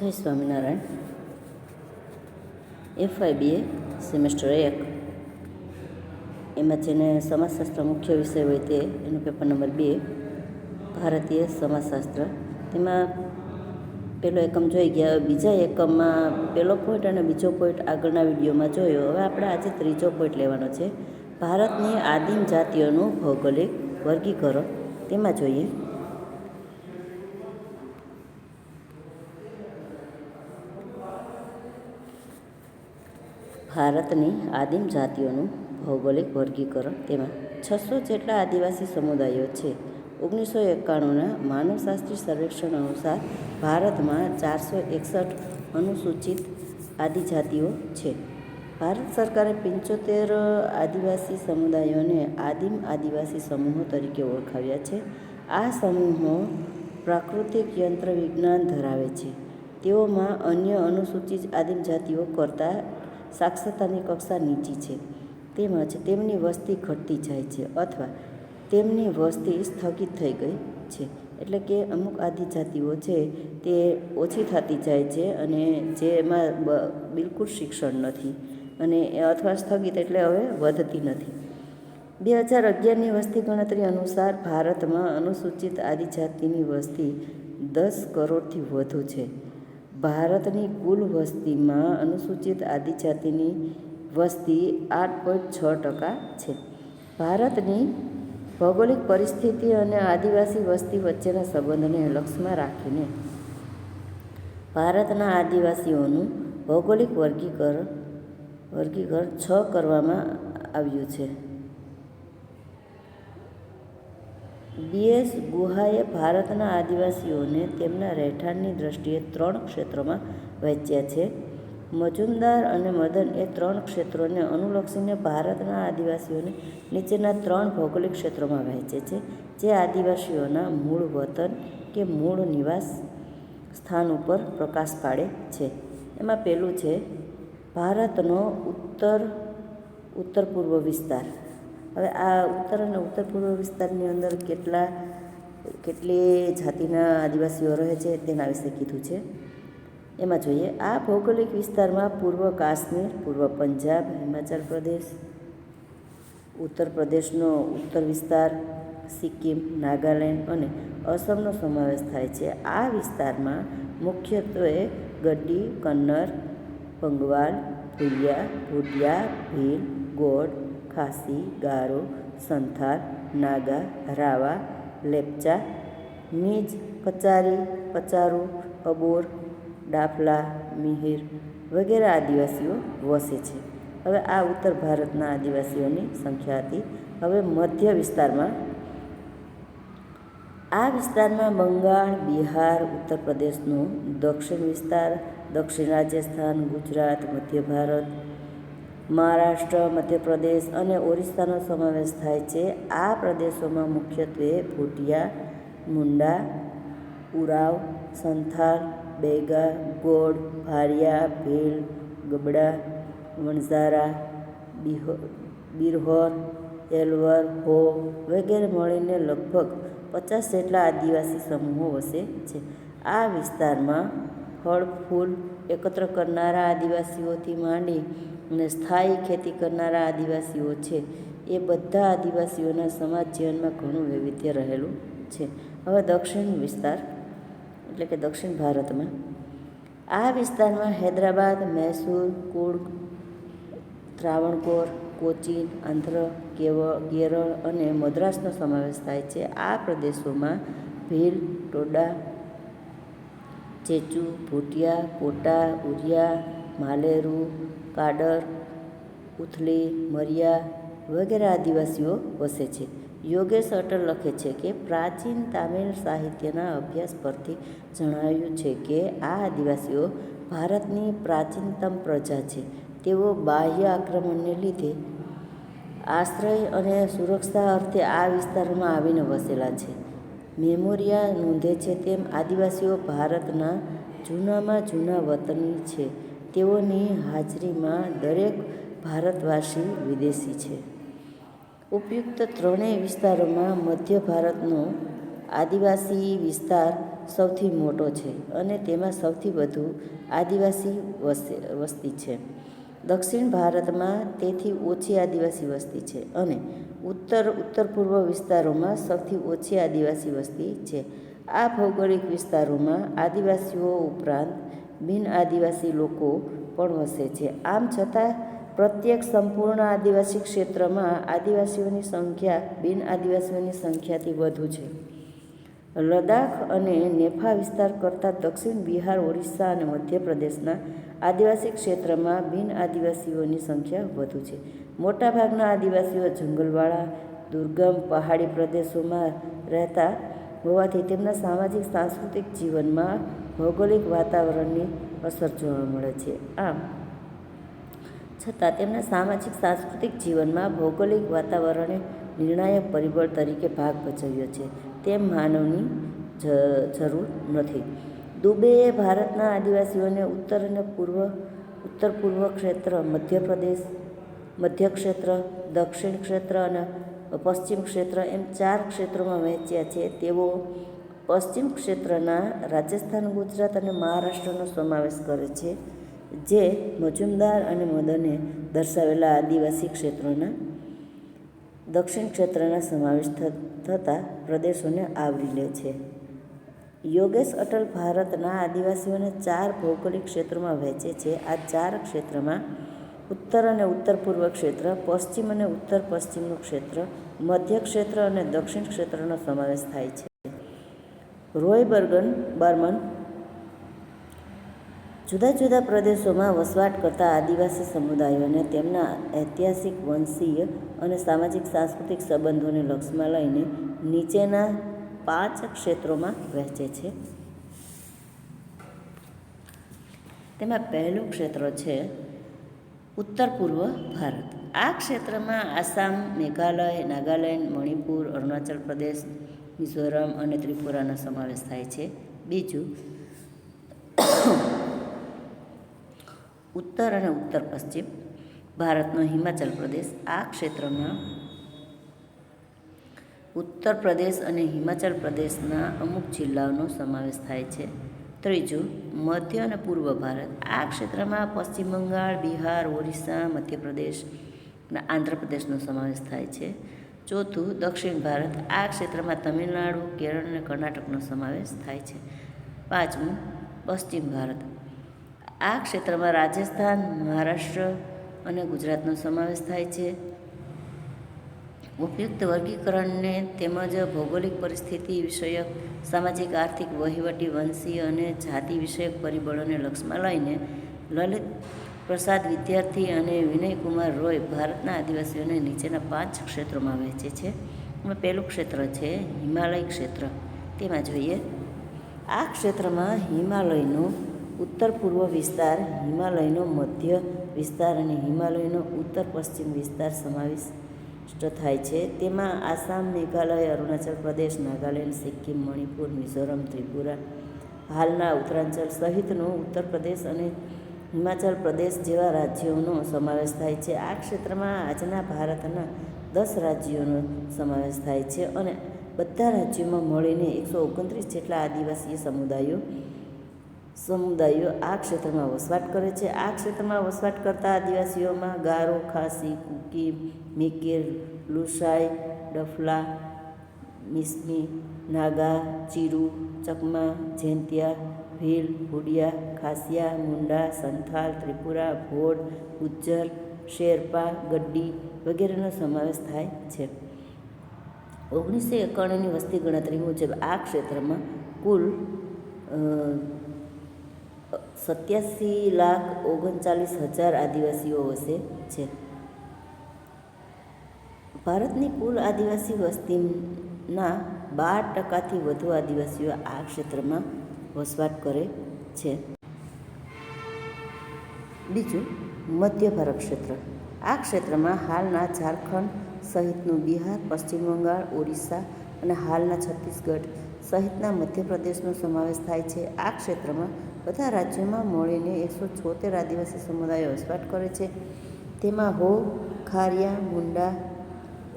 જય સ્વામિનારાયણ. એફઆઈબીએ સેમેસ્ટર એક. એમાં જેને સમાજશાસ્ત્ર મુખ્ય વિષય હોય તે, એનો પેપર નંબર બે, ભારતીય સમાજશાસ્ત્ર. તેમાં પહેલો એકમ જોઈ ગયા, બીજા એકમમાં પહેલો પોઈન્ટ અને બીજો પોઈન્ટ આગળના વિડીયોમાં જોયો. હવે આપણે આજે ત્રીજો પોઈન્ટ લેવાનો છે. ભારતની આદિમ જાતિઓનું ભૌગોલિક વર્ગીકરણ. તેમાં જોઈએ. ભારતની આદિમ જાતિઓનું ભૌગોલિક વર્ગીકરણ. તેમાં છસો જેટલા આદિવાસી સમુદાયો છે. ઓગણીસો એકાણુંના માનવશાસ્ત્રી સર્વેક્ષણ અનુસાર ભારતમાં ચારસો એકસઠ અનુસૂચિત આદિજાતિઓ છે. ભારત સરકારે પંચોતેર આદિવાસી સમુદાયોને આદિમ આદિવાસી સમૂહો તરીકે ઓળખાવ્યા છે. આ સમૂહો પ્રાકૃતિક યંત્ર વિજ્ઞાન ધરાવે છે. તેઓમાં અન્ય અનુસૂચિત આદિમ જાતિઓ કરતાં સાક્ષરતાની કક્ષા નીચી છે. તેમજ તેમની વસ્તી ઘટતી જાય છે અથવા તેમની વસ્તી સ્થગિત થઈ ગઈ છે. એટલે કે અમુક આદિજાતિઓ છે તે ઓછી થતી જાય છે અને જેમાં બિલકુલ શિક્ષણ નથી અને અથવા સ્થગિત એટલે હવે વધતી નથી. બે હજાર અગિયારની વસ્તી ગણતરી અનુસાર ભારતમાં અનુસૂચિત આદિજાતિની વસ્તી દસ કરોડથી વધુ છે. ભારતની કુલ વસ્તીમાં અનુસૂચિત આદિજાતિની વસ્તી આઠ પોઈન્ટ છ ટકા છે. ભારતની ભૌગોલિક પરિસ્થિતિ અને આદિવાસી વસ્તી વચ્ચેના સંબંધને લક્ષમાં રાખીને ભારતના આદિવાસીઓનું ભૌગોલિક વર્ગીકરણ વર્ગીકરણ છ કરવામાં આવ્યું છે. બીએસ ગુહાએ ભારતના આદિવાસીઓને તેમના રહેઠાણની દ્રષ્ટિએ ત્રણ ક્ષેત્રોમાં વહેંચ્યા છે. મજુમદાર અને મદન એ ત્રણ ક્ષેત્રોને અનુલક્ષીને ભારતના આદિવાસીઓને નીચેના ત્રણ ભૌગોલિક ક્ષેત્રોમાં વહેંચે છે, જે આદિવાસીઓના મૂળ વતન કે મૂળ નિવાસ સ્થાન ઉપર પ્રકાશ પાડે છે. એમાં પહેલું છે, ભારતનો ઉત્તર ઉત્તર પૂર્વ વિસ્તાર. હવે આ ઉત્તર અને ઉત્તર પૂર્વ વિસ્તારની અંદર કેટલા, કેટલી જાતિના આદિવાસીઓ રહે છે તેના વિશે કીધું છે. એમાં જોઈએ, આ ભૌગોલિક વિસ્તારમાં પૂર્વ કાશ્મીર, પૂર્વ પંજાબ, હિમાચલ પ્રદેશ, ઉત્તર પ્રદેશનો ઉત્તર વિસ્તાર, સિક્કિમ, નાગાલેન્ડ અને અસમનો સમાવેશ થાય છે. આ વિસ્તારમાં મુખ્યત્વે ગડ્ડી કન્નર, પંગવાલ ભૂલિયા ભૂટિયા, ભીલ ગોડ ખાસી, ગારો સંથાલ નાગા, રાવા, લેપચા, મીજ, કચારી, પચારુ, અબોર, ડાફલા, મિહિર વગેરે આદિવાસીઓ વસે છે. હવે આ ઉત્તર ભારતના આદિવાસીઓની સંખ્યા હતી. હવે મધ્ય વિસ્તારમાં આ વિસ્તારમાં બંગાળ, બિહાર, ઉત્તર પ્રદેશનો દક્ષિણ વિસ્તાર, દક્ષિણ રાજસ્થાન, ગુજરાત, મધ્ય ભારત મહારાષ્ટ્ર, મધ્યપ્રદેશ અને ઓરિસ્સાનો સમાવેશ થાય છે. આ પ્રદેશોમાં મુખ્યત્વે ભૂટિયા, મુંડા, ઉરાવ સંથાલ બેગા ગોડ ભારિયા, ભીલ, ગબડા, વણઝારા બિરહોર, એલવર, હો વગેરે મળીને લગભગ પચાસ જેટલા આદિવાસી સમૂહો વસે છે. આ વિસ્તારમાં ફળ, ફૂલ એકત્ર કરનારા આદિવાસીઓથી માંડી અને સ્થાયી ખેતી કરનારા આદિવાસીઓ છે, એ બધા આદિવાસીઓના સમાજ જીવનમાં ઘણું વૈવિધ્ય રહેલું છે. હવે દક્ષિણ વિસ્તાર, એટલે કે દક્ષિણ ભારતમાં. આ વિસ્તારમાં હૈદરાબાદ, મૈસૂર, કુર્ગ, ત્રાવણકોર, કોચીન, આંધ્ર કેવળ કેરળ અને મદ્રાસનો સમાવેશ થાય છે. આ પ્રદેશોમાં ભીલ, ટોડા ચેચુ, ભૂટિયા કોટા ઉરિયા, માલેરુ, કાડર, ઉથલી, મરિયા વગેરે આદિવાસીઓ વસે છે. યોગેશ અટલ લખે છે કે પ્રાચીન તામિલ સાહિત્યના અભ્યાસ પરથી જણાવ્યું છે કે આ આદિવાસીઓ ભારતની પ્રાચીનતમ પ્રજા છે. તેઓ બાહ્ય આક્રમણને લીધે આશ્રય અને સુરક્ષા અર્થે આ વિસ્તારમાં આવીને વસેલા છે. મેમોરિયા નોંધે છે તેમ આદિવાસીઓ ભારતના જૂનામાં જૂના વતની છે. તેઓની હાજરીમાં દરેક ભારતવાસી વિદેશી છે. ઉપયુક્ત ત્રણેય વિસ્તારોમાં મધ્ય ભારતનો આદિવાસી વિસ્તાર સૌથી મોટો છે અને તેમાં સૌથી વધુ આદિવાસી વસ્તી વસ્તી છે. દક્ષિણ ભારતમાં તેથી ઓછી આદિવાસી વસ્તી છે અને ઉત્તર ઉત્તર પૂર્વ વિસ્તારોમાં સૌથી ઓછી આદિવાસી વસ્તી છે. આ ભૌગોલિક વિસ્તારોમાં આદિવાસીઓ ઉપરાંત બિન આદિવાસી લોકો પણ વસે છે. આમ છતાં, પ્રત્યેક સંપૂર્ણ આદિવાસી ક્ષેત્રમાં આદિવાસીઓની સંખ્યા બિન આદિવાસીઓની સંખ્યાથી વધુ છે. લદાખ અને નેફા વિસ્તાર કરતાં દક્ષિણ બિહાર ઓરિસ્સા અને મધ્યપ્રદેશના આદિવાસી ક્ષેત્રમાં બિન આદિવાસીઓની સંખ્યા વધુ છે. મોટાભાગના આદિવાસીઓ જંગલવાળા, દુર્ગમ પહાડી પ્રદેશોમાં રહેતા હોવાથી તેમના સામાજિક, સાંસ્કૃતિક જીવનમાં ભૌગોલિક વાતાવરણની અસર જોવા મળે છે. આમ, છતાં તેમના સામાજિક, સાંસ્કૃતિક જીવનમાં ભૌગોલિક વાતાવરણે નિર્ણાયક પરિબળ તરીકે ભાગ ભજવ્યો છે. તેમ માનવની જરૂર નથી. દુબેએ ભારતના આદિવાસીઓને ઉત્તર અને પૂર્વ, ઉત્તર પૂર્વ ક્ષેત્ર, મધ્યપ્રદેશ, મધ્ય ક્ષેત્ર, દક્ષિણ ક્ષેત્ર અને પશ્ચિમ ક્ષેત્ર એમ ચાર ક્ષેત્રોમાં વહેંચ્યા છે. તેઓ પશ્ચિમ ક્ષેત્રના રાજસ્થાન, ગુજરાત અને મહારાષ્ટ્રનો સમાવેશ કરે છે, જે મજુમદાર અને મદને દર્શાવેલા આદિવાસી ક્ષેત્રોના દક્ષિણ ક્ષેત્રના સમાવેશ થતા પ્રદેશોને આવરી લે છે. યોગેશ અટલ ભારતના આદિવાસીઓને ચાર ભૌગોલિક ક્ષેત્રોમાં વહેંચે છે. આ ચાર ક્ષેત્રમાં ઉત્તર અને ઉત્તર પૂર્વ ક્ષેત્ર, પશ્ચિમ અને ઉત્તર પશ્ચિમનું ક્ષેત્ર, મધ્ય ક્ષેત્ર અને દક્ષિણ ક્ષેત્રનો સમાવેશ થાય છે. રોય બર્ગન, બર્મન જુદા જુદા પ્રદેશોમાં વસવાટ કરતા આદિવાસી સમુદાયોને તેમના ઐતિહાસિક વંશીય અને સામાજિક સાંસ્કૃતિક સંબંધોને લક્ષમાં લઈને નીચેના પાંચ ક્ષેત્રોમાં વહેંચે છે. તેમાં પહેલું ક્ષેત્ર છે ઉત્તર પૂર્વ ભારત. આ ક્ષેત્રમાં આસામ, મેઘાલય, નાગાલેન્ડ, મણિપુર, અરુણાચલ પ્રદેશ, મિઝોરમ અને ત્રિપુરાનો સમાવેશ થાય છે. બીજું, ઉત્તર અને ઉત્તર પશ્ચિમ ભારતનો હિમાચલ પ્રદેશ. આ ક્ષેત્રમાં ઉત્તર પ્રદેશ અને હિમાચલ પ્રદેશના અમુક જિલ્લાઓનો સમાવેશ થાય છે. ત્રીજું, મધ્ય અને પૂર્વ ભારત. આ ક્ષેત્રમાં પશ્ચિમ બંગાળ, બિહાર, ઓરિસ્સા, મધ્યપ્રદેશ અને આંધ્રપ્રદેશનો સમાવેશ થાય છે. ચોથું, દક્ષિણ ભારત. આ ક્ષેત્રમાં તમિલનાડુ, કેરળ અને કર્ણાટકનો સમાવેશ થાય છે. પાંચમું, પશ્ચિમ ભારત. આ ક્ષેત્રમાં રાજસ્થાન, મહારાષ્ટ્ર અને ગુજરાતનો સમાવેશ થાય છે. ઉપયુક્ત વર્ગીકરણને તેમજ ભૌગોલિક પરિસ્થિતિ વિષયક, સામાજિક, આર્થિક, વહીવટી, વંશીય અને જાતિ વિષયક પરિબળોને લક્ષમાં લઈને લલિત પ્રસાદ વિદ્યાર્થી અને વિનયકુમાર રોય ભારતના આદિવાસીઓને નીચેના પાંચ ક્ષેત્રોમાં વહેંચે છે. એમાં પહેલું ક્ષેત્ર છે હિમાલય ક્ષેત્ર. તેમાં જોઈએ, આ ક્ષેત્રમાં હિમાલયનો ઉત્તર પૂર્વ વિસ્તાર, હિમાલયનો મધ્ય વિસ્તાર અને હિમાલયનો ઉત્તર પશ્ચિમ વિસ્તાર સમાવિષ્ટ થાય છે. તેમાં આસામ, મેઘાલય, અરુણાચલ પ્રદેશ, નાગાલેન્ડ, સિક્કિમ, મણિપુર, મિઝોરમ, ત્રિપુરા, હાલના ઉત્તરાંચલ સહિતનો ઉત્તર પ્રદેશ અને હિમાચલ પ્રદેશ જેવા રાજ્યોનો સમાવેશ થાય છે. આ ક્ષેત્રમાં આજના ભારતના દસ રાજ્યોનો સમાવેશ થાય છે અને બધા રાજ્યોમાં મળીને એકસો ઓગણત્રીસ જેટલા આદિવાસી સમુદાયો સમુદાયો આ ક્ષેત્રમાં વસવાટ કરે છે. આ ક્ષેત્રમાં વસવાટ કરતા આદિવાસીઓમાં ગારો, ખાસી કુકી મિકેર લુસાઈ ડફલા મિસ્મી નાગા ચીરુ ચકમા જૈંતિયા ભીલ ભુડિયા ખાસિયા મુંડા સંથાલ ત્રિપુરા ભોડ ગુજ્જર શેરપા ગડ્ડી વગેરેનો સમાવેશ થાય છે. ઓગણીસો એકાણુંની વસ્તી ગણતરી મુજબ આ ક્ષેત્રમાં કુલ સત્યાસી લાખ ઓગણચાલીસ હજાર આદિવાસીઓ વસે છે. ભારતની કુલ આદિવાસી વસ્તીના બાર ટકાથી વધુ આદિવાસીઓ આ ક્ષેત્રમાં વસવાટ કરે છે. બીજું, મધ્ય ભારત ક્ષેત્ર. આ ક્ષેત્રમાં હાલના ઝારખંડ સહિતનું બિહાર, પશ્ચિમ બંગાળ ઓરિસ્સા અને હાલના છત્તીસગઢ સહિતના મધ્યપ્રદેશનો સમાવેશ થાય છે. આ ક્ષેત્રમાં બધા રાજ્યોમાં મળીને એકસો છોતેર આદિવાસી સમુદાયો વસવાટ કરે છે. તેમાં હો ખારિયા, મુંડા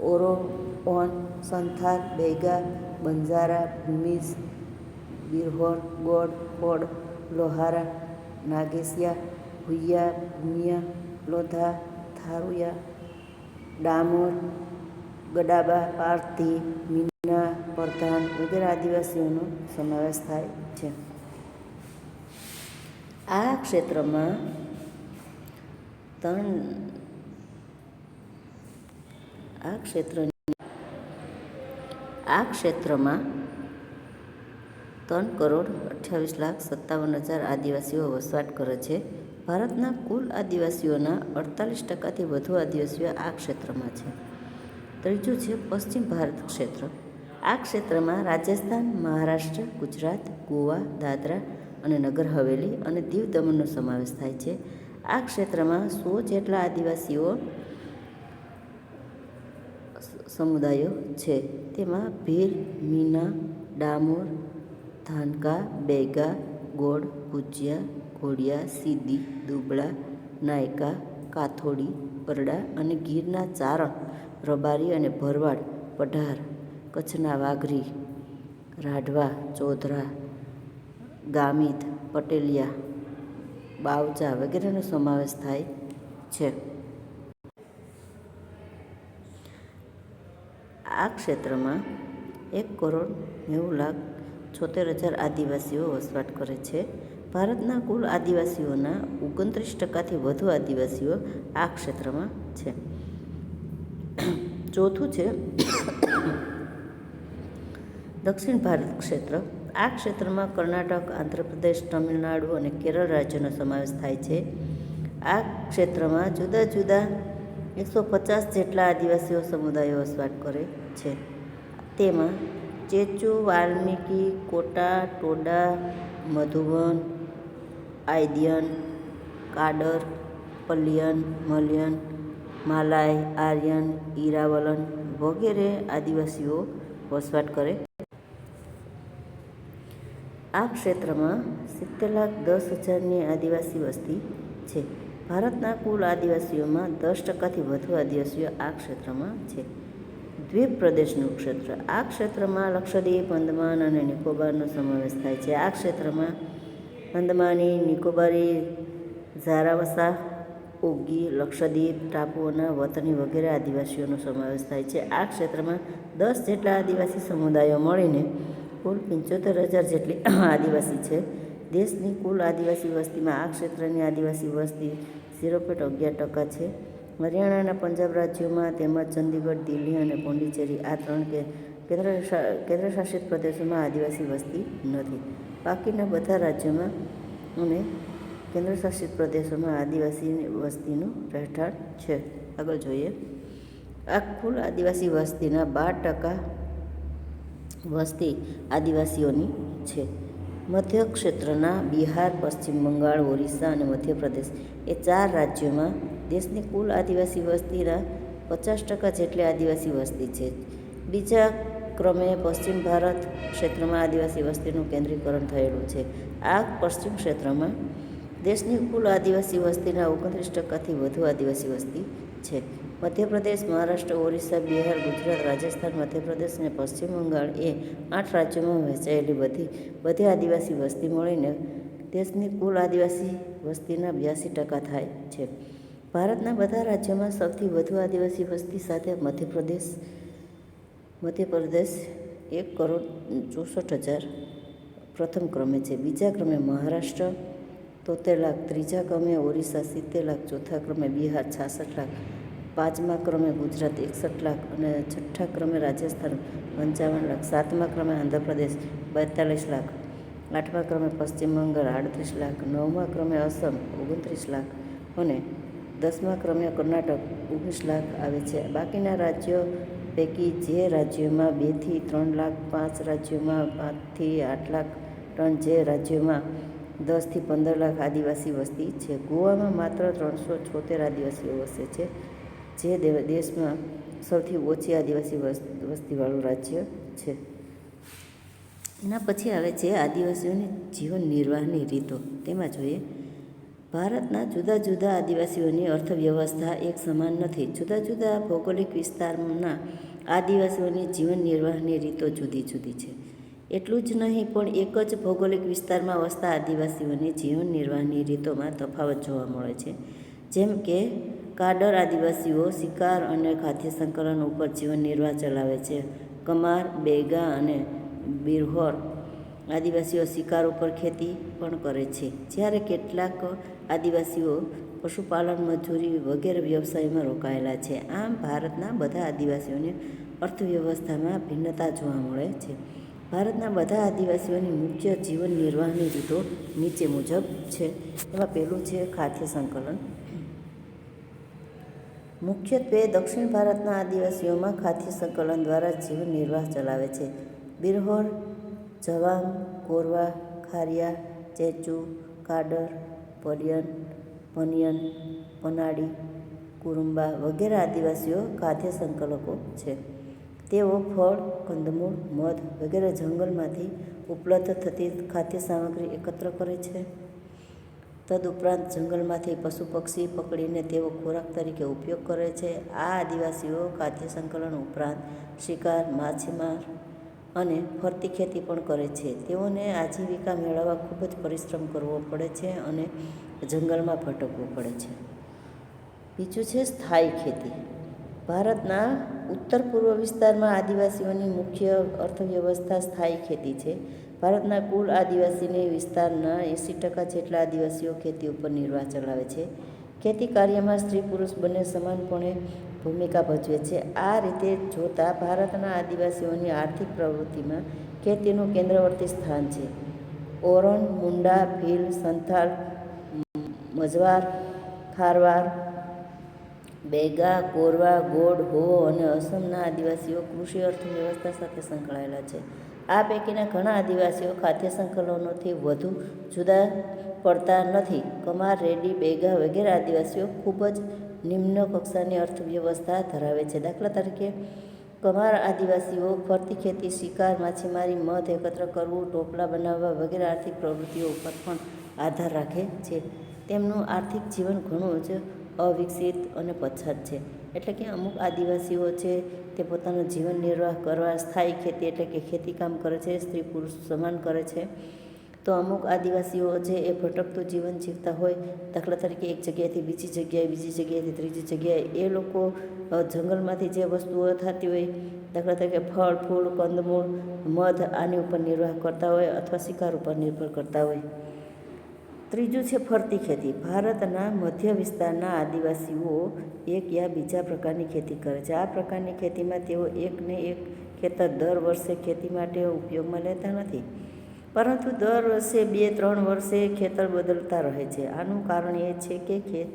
ઓરો ઓન સંથાલ બેગા બંજારા ભૂમિજ બિરહોર ગોડ ખોડ લોહારા, નાગેશિયા ભૂયા ભૂમિયા, લોધા, થારુયા, ડામોર, ગડાબા, પારથી, મીના, પરધાન વગેરે આદિવાસીઓનો સમાવેશ થાય છે. આ ક્ષેત્રમાં ત્રણ આ ક્ષેત્રની આ ક્ષેત્રમાં ત્રણ કરોડ અઠ્યાવીસ લાખ સત્તાવન હજાર આદિવાસીઓ વસવાટ કરે છે. ભારતના કુલ આદિવાસીઓના અડતાલીસ ટકાથી વધુ આદિવાસીઓ આ ક્ષેત્રમાં છે. ત્રીજું છે પશ્ચિમ ભારત ક્ષેત્ર. આ ક્ષેત્રમાં રાજસ્થાન, મહારાષ્ટ્ર, ગુજરાત, ગોવા, દાદરા અને નગર હવેલી અને દીવ દમણનો સમાવેશ થાય છે. આ ક્ષેત્રમાં સો જેટલા આદિવાસીઓ સમુદાયો છે. તેમાં ભીલ, મીના, ડામોર, ધાનકા, બેગા, ગોળ, ભુજિયા, ઘોડિયા, સીદી, દુબળા, નાયકા, કાથોડી, પરડા અને ગીરના ચારણ, રબારી અને ભરવાડ, પઢાર, કચ્છના વાઘરી, રાઢવા, ચોધરા, ગામિત, પટેલિયા બાવચા વગેરેનો સમાવેશ થાય છે. આ ક્ષેત્રમાં એક કરોડ નેવું લાખ છોતેર હજાર આદિવાસીઓ વસવાટ કરે છે. ભારતના કુલ આદિવાસીઓના ઓગણત્રીસ ટકાથી વધુ આદિવાસીઓ આ ક્ષેત્રમાં છે. ચોથું છે, દક્ષિણ ભારત ક્ષેત્ર. આ ક્ષેત્રમાં કર્ણાટક, આંધ્રપ્રદેશ, તમિલનાડુ અને કેરળ રાજ્યનો સમાવેશ થાય છે. આ ક્ષેત્રમાં જુદા જુદા એકસો પચાસ જેટલા આદિવાસીઓ સમુદાયો વસવાટ કરે છે. તેમાં ચેચુ, વાલ્મીકી, કોટા, ટોડા, મધુવન, આયદિયન, કાડર પલ્યન મલયન માલાય આર્યન, ઈરાવલન વગેરે આદિવાસીઓ વસવાટ કરે. આ ક્ષેત્રમાં સિત્તેર લાખ દસ હજારની આદિવાસી વસ્તી છે. ભારતના કુલ આદિવાસીઓમાં દસ ટકાથી વધુ આદિવાસીઓ આ ક્ષેત્રમાં છે. દ્વીપ પ્રદેશનું ક્ષેત્ર. આ ક્ષેત્રમાં લક્ષદ્વીપ, અંદમાન અને નિકોબારનો સમાવેશ થાય છે. આ ક્ષેત્રમાં અંદમાની, નિકોબારી, ઝારાવસા ઓગી લક્ષદ્વીપ ટાપુઓના વતની વગેરે આદિવાસીઓનો સમાવેશ થાય છે. આ ક્ષેત્રમાં દસ જેટલા આદિવાસી સમુદાયો મળીને કુલ પંચોતેર હજાર જેટલી આદિવાસી છે. દેશની કુલ આદિવાસી વસ્તીમાં આ ક્ષેત્રની આદિવાસી વસ્તી ઝીરો પોઈન્ટ અગિયાર ટકા છે. હરિયાણાના પંજાબ રાજ્યોમાં તેમજ ચંદીગઢ, દિલ્હી અને પોંડિચેરી આ ત્રણ કે, કેન્દ્ર કેન્દ્રશાસિત પ્રદેશોમાં આદિવાસી વસ્તી નથી. બાકીના બધા રાજ્યોમાં અને કેન્દ્રશાસિત પ્રદેશોમાં આદિવાસી વસ્તીનું રહેઠાણ છે. આગળ જોઈએ. આ કુલ આદિવાસી વસ્તીના બાર ટકા વસ્તી આદિવાસીઓની છે. મધ્ય ક્ષેત્રના બિહાર, પશ્ચિમ બંગાળ, ઓરિસ્સા અને મધ્યપ્રદેશ એ ચાર રાજ્યોમાં દેશની કુલ આદિવાસી વસ્તીના પચાસ ટકા જેટલી આદિવાસી વસ્તી છે. બીજા ક્રમે પશ્ચિમ ભારત ક્ષેત્રમાં આદિવાસી વસ્તીનું કેન્દ્રીકરણ થયેલું છે. આ પશ્ચિમ ક્ષેત્રમાં દેશની કુલ આદિવાસી વસ્તીના ઓગણત્રીસ ટકાથી વધુ આદિવાસી વસ્તી છે. મધ્યપ્રદેશ, મહારાષ્ટ્ર, ઓરિસ્સા, બિહાર, ગુજરાત, રાજસ્થાન, મધ્યપ્રદેશ અને પશ્ચિમ બંગાળ એ આઠ રાજ્યોમાં વહેંચાયેલી બધી બધી આદિવાસી વસ્તી મળીને દેશની કુલ આદિવાસી વસ્તીના બ્યાસી ટકા થાય છે. ભારતના બધા રાજ્યોમાં સૌથી વધુ આદિવાસી વસ્તી સાથે મધ્યપ્રદેશ મધ્યપ્રદેશ એક કરોડ ચોસઠ હજાર પ્રથમ ક્રમે છે. બીજા ક્રમે મહારાષ્ટ્ર તોતેર લાખ, ત્રીજા ક્રમે ઓરિસ્સા સિત્તેર લાખ, ચોથા ક્રમે બિહાર છાસઠ લાખ પાંચમા ક્રમે ગુજરાત એકસઠ લાખ અને છઠ્ઠા ક્રમે રાજસ્થાન પંચાવન લાખ, સાતમા ક્રમે આંધ્રપ્રદેશ બેતાલીસ લાખ, આઠમા ક્રમે પશ્ચિમ બંગાળ આડત્રીસ લાખ, નવમા ક્રમે અસમ ઓગણત્રીસ લાખ અને દસમા ક્રમે કર્ણાટક ઓગણીસ લાખ આવે છે. બાકીના રાજ્યો પૈકી જે રાજ્યોમાં બેથી ત્રણ લાખ, પાંચ રાજ્યોમાં પાંચથી આઠ લાખ ત્રણ જે રાજ્યોમાં દસથી પંદર લાખ આદિવાસી વસ્તી છે. ગોવામાં માત્ર ત્રણસો છોતેર આદિવાસીઓ વસે છે. જે દેશમાં સૌથી ઓછી આદિવાસી વસ્તીવાળું રાજ્ય છે. એના પછી આવે છે આદિવાસીઓની જીવન નિર્વાહની રીતો. તેમાં જોઈએ, ભારતના જુદા જુદા આદિવાસીઓની અર્થવ્યવસ્થા એક સમાન નથી. જુદા જુદા ભૌગોલિક વિસ્તારના આદિવાસીઓની જીવન નિર્વાહની રીતો જુદી જુદી છે. એટલું જ નહીં, પણ એક જ ભૌગોલિક વિસ્તારમાં વસતા આદિવાસીઓની જીવન નિર્વાહની રીતોમાં તફાવત જોવા મળે છે. જેમ કે કાડર આદિવાસીઓ શિકાર અને ખાદ્ય સંકલન ઉપર જીવન નિર્વાહ ચલાવે છે. કમાર, બેગા અને બિરહોર આદિવાસીઓ શિકાર ઉપર ખેતી પણ કરે છે. જ્યારે કેટલાક આદિવાસીઓ પશુપાલન, મજૂરી વગેરે વ્યવસાયમાં રોકાયેલા છે. આમ ભારતના બધા આદિવાસીઓની અર્થવ્યવસ્થામાં ભિન્નતા જોવા મળે છે. ભારતના બધા આદિવાસીઓની મુખ્ય જીવન નિર્વાહની રીતો નીચે મુજબ છે. એમાં પહેલું છે ખાદ્ય સંકલન મુખ્યત્વે દક્ષિણ ભારતના આદિવાસીઓમાં ખાદ્ય સંકલન દ્વારા જીવન નિર્વાહ ચલાવે છે. બિરહોર, જવાંગ, કોરવા, ખારિયા ચેચુ કાડર પર્યન, પનિયન, પનાડી, કુરુંબા વગેરે આદિવાસીઓ ખાદ્ય સંકલકો છે. તેઓ ફળ, કંદમૂળ, મધ વગેરે જંગલમાંથી ઉપલબ્ધ થતી ખાદ્ય સામગ્રી એકત્ર કરે છે. તદુપરાંત જંગલમાંથી પશુ પક્ષી પકડીને તેઓ ખોરાક તરીકે ઉપયોગ કરે છે. આ આદિવાસીઓ ખાદ્ય સંકલન ઉપરાંત શિકાર, માછીમાર અને ફરતી ખેતી પણ કરે છે. તેઓને આજીવિકા મેળવવા ખૂબ જ પરિશ્રમ કરવો પડે છે અને જંગલમાં ભટકવું પડે છે. બીજું છે સ્થાયી ખેતી. ભારતના ઉત્તર પૂર્વ વિસ્તારમાં આદિવાસીઓની મુખ્ય અર્થવ્યવસ્થા સ્થાયી ખેતી છે. ભારતના કુલ આદિવાસીની વિસ્તારના એંસી ટકા જેટલા આદિવાસીઓ ખેતી ઉપર નિર્વાહ ચલાવે છે. ખેતી કાર્યમાં સ્ત્રી પુરુષ બંને સમાનપણે ભૂમિકા ભજવે છે. આ રીતે જોતાં ભારતના આદિવાસીઓની આર્થિક પ્રવૃત્તિમાં ખેતીનું કેન્દ્રવર્તી સ્થાન છે. ઓરન મુંડા, ભીલ, સંથાલ, મજવાર, ખારવાર, બેગા, કોરવા, ગોડ હો અને અસમના આદિવાસીઓ કૃષિ અર્થવ્યવસ્થા સાથે સંકળાયેલા છે. આ પૈકીના ઘણા આદિવાસીઓ ખાદ્ય સંકલનોથી વધુ જુદા પડતા નથી. કમાર, રેડી, બેગા વગેરે આદિવાસીઓ ખૂબ જ નિમ્ન કક્ષાની અર્થવ્યવસ્થા ધરાવે છે. દાખલા તરીકે, કમાર આદિવાસીઓ ફરતી ખેતી, શિકાર, માછીમારી, મધ એકત્ર કરવું ટોપલા બનાવવા વગેરે આર્થિક પ્રવૃત્તિઓ ઉપર પણ આધાર રાખે છે. તેમનું આર્થિક જીવન ઘણું જ અવિકસિત અને પછાત છે. એટલે કે અમુક આદિવાસીઓ છે, તે પોતાનું જીવન નિર્વાહ કરવા સ્થાયી ખેતી એટલે કે ખેતીકામ કરે છે, સ્ત્રી પુરુષ સમાન કરે છે. તો અમુક આદિવાસીઓ છે એ ભટકતું જીવન જીવતા હોય, દાખલા તરીકે એક જગ્યાએથી બીજી જગ્યાએ, બીજી જગ્યાએથી ત્રીજી જગ્યાએ, એ લોકો જંગલમાંથી જે વસ્તુઓ થતી હોય, દાખલા તરીકે ફળ, ફૂલ, કંદમૂળ, મધ, આની ઉપર નિર્વાહ કરતા હોય અથવા શિકાર ઉપર નિર્ભર કરતા હોય. ત્રીજું છે ફરતી ખેતી. ભારતના મધ્ય વિસ્તારના આદિવાસીઓ એક યા બીજા પ્રકારની ખેતી કરે છે. આ પ્રકારની ખેતીમાં તેઓ એકને એક ખેતર દર વર્ષે ખેતી માટે ઉપયોગમાં લેતા નથી. પરંતુ દર વર્ષે બે, ત્રણ વર્ષે ખેતર બદલતા રહે છે. આનું કારણ એ છે કે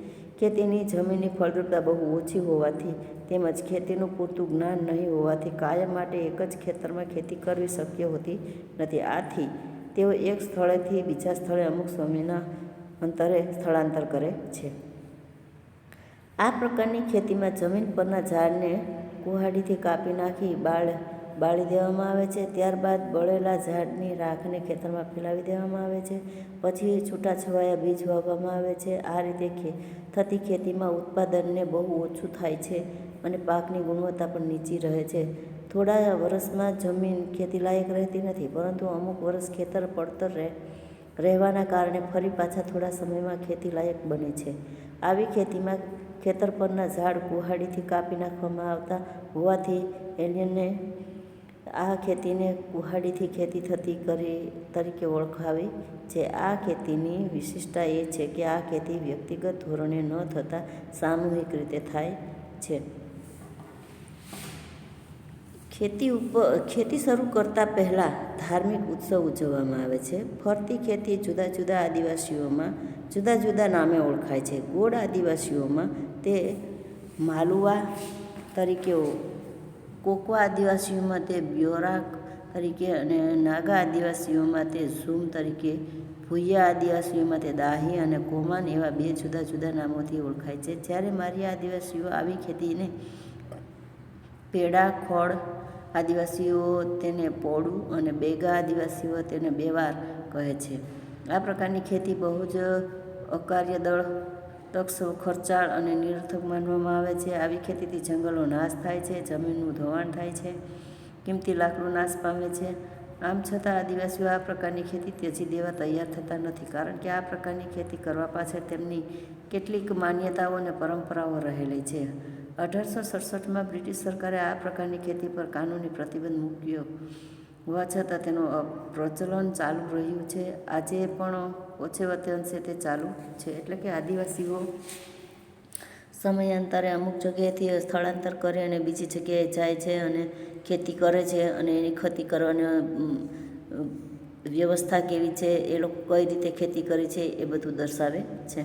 ખેતીની જમીનની ફળદ્રુપતા બહુ ઓછી હોવાથી તેમજ ખેતીનું પૂરતું જ્ઞાન નહીં હોવાથી કાયમ માટે એક જ ખેતરમાં ખેતી કરવી શક્ય હોતી નથી. આથી તેઓ એક સ્થળેથી બીજા સ્થળે અમુક સમયના અંતરે સ્થળાંતર કરે છે. આ પ્રકારની ખેતીમાં જમીન પરના ઝાડને કુહાડીથી કાપી નાખી બાળ, બાળી દેવામાં આવે છે. ત્યારબાદ બળેલા ઝાડની રાખને ખેતરમાં ફેલાવી દેવામાં આવે છે. પછી છૂટાછવાયા બીજ વાવવામાં આવે છે. આ રીતે ખે, થતી ખેતીમાં ઉત્પાદનને બહુ ઓછું થાય છે અને પાકની ગુણવત્તા પણ નીચી રહે છે. થોડા વર્ષમાં જમીન ખેતીલાયક રહેતી નથી, પરંતુ અમુક વર્ષ ખેતર પડતર રહે, રહેવાના કારણે ફરી પાછા થોડા સમયમાં ખેતીલાયક બને છે. આવી ખેતીમાં ખેતર પરના ઝાડ કુહાડીથી કાપી નાખવામાં આવતા હોવાથી એલિયનને આ ખેતીને કુહાડીથી ખેતી થતી કરી તરીકે ઓળખાવી છે. આ ખેતીની વિશિષ્ટતા એ છે કે આ ખેતી વ્યક્તિગત ધોરણે ન થતાં સામૂહિક રીતે થાય છે. ખેતી ઉપર, ખેતી શરૂ કરતાં પહેલાં ધાર્મિક ઉત્સવ ઉજવવામાં આવે છે. ફરતી ખેતી જુદા જુદા આદિવાસીઓમાં, જુદા જુદા નામે ઓળખાય છે. ગોળ આદિવાસીઓમાં તે માલુવા તરીકે કોકવા આદિવાસીઓમાં તે બ્યોરાક તરીકે અને નાગા આદિવાસીઓમાં તે ઝૂમ તરીકે ભૂયા આદિવાસીઓમાં તે દાહી અને કોમાન એવા બે જુદા જુદા નામોથી ઓળખાય છે. જ્યારે મારી આદિવાસીઓ આવી ખેતીને, પેડા, ખોળ આદિવાસીઓ તેને પોડું અને બેગા આદિવાસીઓ તેને બેવાર કહે છે. આ પ્રકારની ખેતી બહુ જ અકાર્યદળ તક્ષ ખર્ચાળ અને નિરર્થક માનવામાં આવે છે. આવી ખેતીથી જંગલો નાશ થાય છે, જમીનનું ધોવાણ થાય છે, કિંમતી લાકડું નાશ પામે છે. આમ છતાં આદિવાસીઓ આ પ્રકારની ખેતી ત્યજી દેવા તૈયાર થતા નથી, કારણ કે આ પ્રકારની ખેતી કરવા પાછળ તેમની કેટલીક માન્યતાઓ અને પરંપરાઓ રહેલી છે. અઢારસો સડસઠમાં બ્રિટિશ સરકારે આ પ્રકારની ખેતી પર કાનૂની પ્રતિબંધ મૂક્યો. હોવા છતાં તેનું પ્રચલન ચાલુ રહ્યું છે. આજે પણ ઓછે વત્તે અંશે તે ચાલુ છે. એટલે કે આદિવાસીઓ સમયાંતરે અમુક જગ્યાએથી સ્થળાંતર કરે અને બીજી જગ્યાએ જાય છે અને ખેતી કરે છે અને એની ખેતી કરવાની વ્યવસ્થા કેવી છે, એ લોકો કઈ રીતે ખેતી કરે છે એ બધું દર્શાવે છે.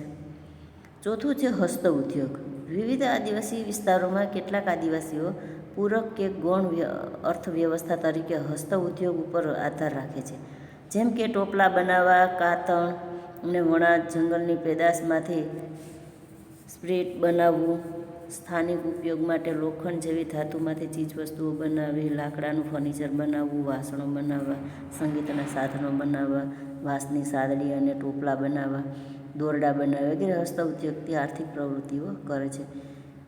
ચોથું છે હસ્ત ઉદ્યોગ. વિવિધ આદિવાસી વિસ્તારોમાં કેટલાક આદિવાસીઓ પૂરક કે ગૌણ વ્ય- અર્થવ્યવસ્થા તરીકે હસ્ત ઉદ્યોગ ઉપર આધાર રાખે છે. જેમ કે ટોપલા બનાવવા, કાતણ અને વણા જંગલની પેદાશમાંથી સ્પ્રીટ બનાવવું, સ્થાનિક ઉપયોગ માટે લોખંડ જેવી ધાતુમાંથી ચીજવસ્તુઓ બનાવવી, લાકડાનું ફર્નિચર બનાવવું, વાસણો બનાવવા, સંગીતના સાધનો બનાવવા, વાંસની સાદડી અને ટોપલા બનાવવા દોરડા બનાવે વગેરે હસ્ત ઉદ્યોગથી આર્થિક પ્રવૃત્તિઓ કરે છે.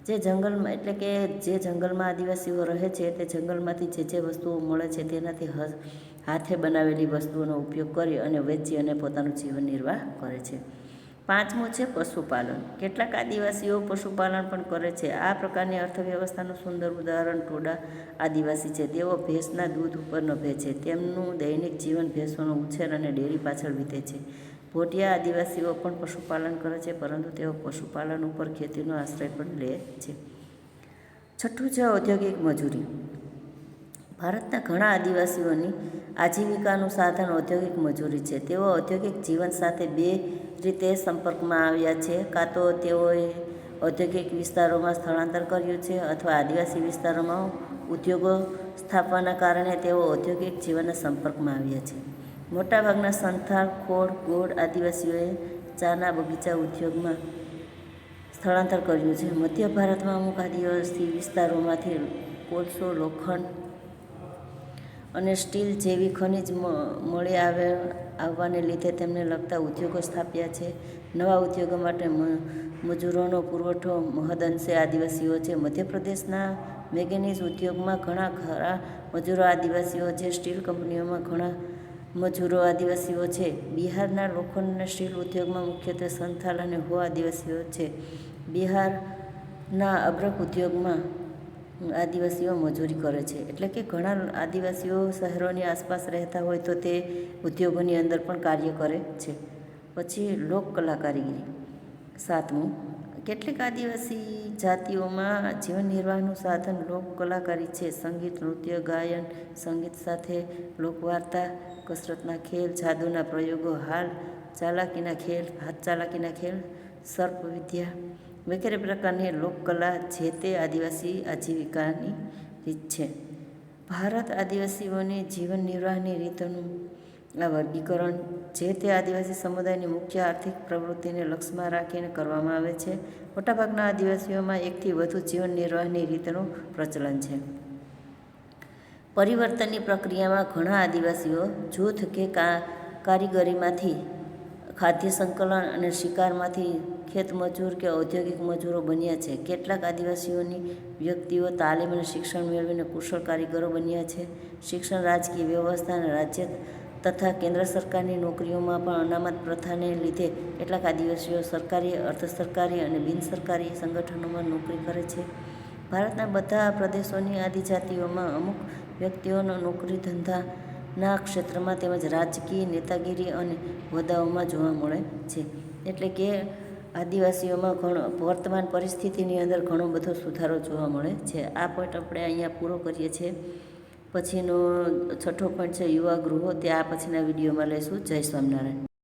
જે જંગલમાં એટલે કે જે જંગલમાં આદિવાસીઓ રહે છે તે જંગલમાંથી જે જે વસ્તુઓ મળે છે તેનાથી હાથે બનાવેલી વસ્તુઓનો ઉપયોગ કરી અને વેચી અને પોતાનું જીવન નિર્વાહ કરે છે. પાંચમું છે પશુપાલન. કેટલાક આદિવાસીઓ પશુપાલન પણ કરે છે. આ પ્રકારની અર્થવ્યવસ્થાનું સુંદર ઉદાહરણ ટોડા આદિવાસી છે. તેઓ ભેંસના દૂધ ઉપર નભે છે. તેમનું દૈનિક જીવન ભેંસોનો ઉછેર અને ડેરી પાછળ વીતે છે. ભોટિયા આદિવાસીઓ પણ પશુપાલન કરે છે, પરંતુ તેઓ પશુપાલન ઉપર ખેતીનો આશ્રય પણ લે છે. છઠ્ઠું છે ઔદ્યોગિક મજૂરી. ભારતના ઘણા આદિવાસીઓની આજીવિકાનું સાધન ઔદ્યોગિક મજૂરી છે. તેઓ ઔદ્યોગિક જીવન સાથે બે રીતે સંપર્કમાં આવ્યા છે, કાં તો તેઓએ ઔદ્યોગિક વિસ્તારોમાં સ્થળાંતર કર્યું છે અથવા આદિવાસી વિસ્તારોમાં ઉદ્યોગો સ્થાપવાના કારણે તેઓ ઔદ્યોગિક જીવનના સંપર્કમાં આવ્યા છે. મોટાભાગના સંથાળ ખોડ ગોળ આદિવાસીઓએ ચાના બગીચા ઉદ્યોગમાં સ્થળાંતર કર્યું છે. મધ્ય ભારતમાં અમુક આદિવાસી વિસ્તારોમાંથી કોલસો, લોખંડ અને સ્ટીલ જેવી ખનિજ મળી આવે, આવવાને લીધે તેમને લગતા ઉદ્યોગો સ્થાપ્યા છે. નવા ઉદ્યોગો માટે મજૂરોનો પુરવઠો મહદઅંશે આદિવાસીઓ છે. મધ્યપ્રદેશના મેંગેનીઝ ઉદ્યોગમાં ઘણા ખરા મજૂરો આદિવાસીઓ છે. સ્ટીલ કંપનીઓમાં ઘણા મજૂરો આદિવાસીઓ છે. બિહારના લોખંડ શીલ ઉદ્યોગમાં મુખ્યત્વે સંથાલ અને હો આદિવાસીઓ છે. બિહારના અબ્રક ઉદ્યોગમાં આદિવાસીઓ મજૂરી કરે છે. એટલે કે ઘણા આદિવાસીઓ શહેરોની આસપાસ રહેતા હોય તો તે ઉદ્યોગોની અંદર પણ કાર્ય કરે છે. પછી લોક કલાકારીગીરી. સાતમું, કેટલીક આદિવાસી જાતિઓમાં જીવન નિર્વાહનું સાધન લોક કલાકારી છે. સંગીત, નૃત્ય, ગાયન, સંગીત સાથે લોકવાર્તા કસરતના ખેલ, જાદુના પ્રયોગો, હાલ ચાલાકીના ખેલ, હાથ ચાલાકીના ખેલ, સર્પ વિદ્યા વગેરે પ્રકારની લોકકલા જે તે આદિવાસી આજીવિકાની રીત છે. ભારત આદિવાસીઓની જીવન નિર્વાહની રીતોનું આ વર્ગીકરણ જે તે આદિવાસી સમુદાયની મુખ્ય આર્થિક પ્રવૃત્તિને લક્ષ્યમાં રાખીને કરવામાં આવે છે, મોટાભાગના આદિવાસીઓમાં એકથી વધુ જીવન નિર્વાહની રીતનું પ્રચલન છે. પરિવર્તનની પ્રક્રિયામાં ઘણા આદિવાસીઓ જૂથ કે કારીગરીમાંથી ખાદ્ય સંકલન અને શિકારમાંથી ખેતમજૂર કે ઔદ્યોગિક મજૂરો બન્યા છે. કેટલાક આદિવાસીઓની વ્યક્તિઓ તાલીમ અને શિક્ષણ મેળવીને કુશળ કારીગરો બન્યા છે. શિક્ષણ, રાજકીય વ્યવસ્થા અને રાજ્ય તથા કેન્દ્ર સરકારની નોકરીઓમાં પણ અનામત પ્રથાને લીધે કેટલાક આદિવાસીઓ સરકારી અર્ધ સરકારી અને બિનસરકારી સંગઠનોમાં નોકરી કરે છે. ભારતના બધા પ્રદેશોની આદિજાતિઓમાં અમુક વ્યક્તિઓનો નોકરી ધંધાના ક્ષેત્રમાં તેમજ રાજકીય નેતાગીરી અને હોદ્દાઓમાં જોવા મળે છે. એટલે કે આદિવાસીઓમાં ઘણો, વર્તમાન પરિસ્થિતિની અંદર ઘણો બધો સુધારો જોવા મળે છે. આ પોઈન્ટ આપણે અહીંયા પૂરો કરીએ છીએ. પછીનો છઠ્ઠો પોઈન્ટ છે યુવા ગૃહો. તે આ પછીના વિડીયોમાં લઈશું. જય સ્વામિનારાયણ.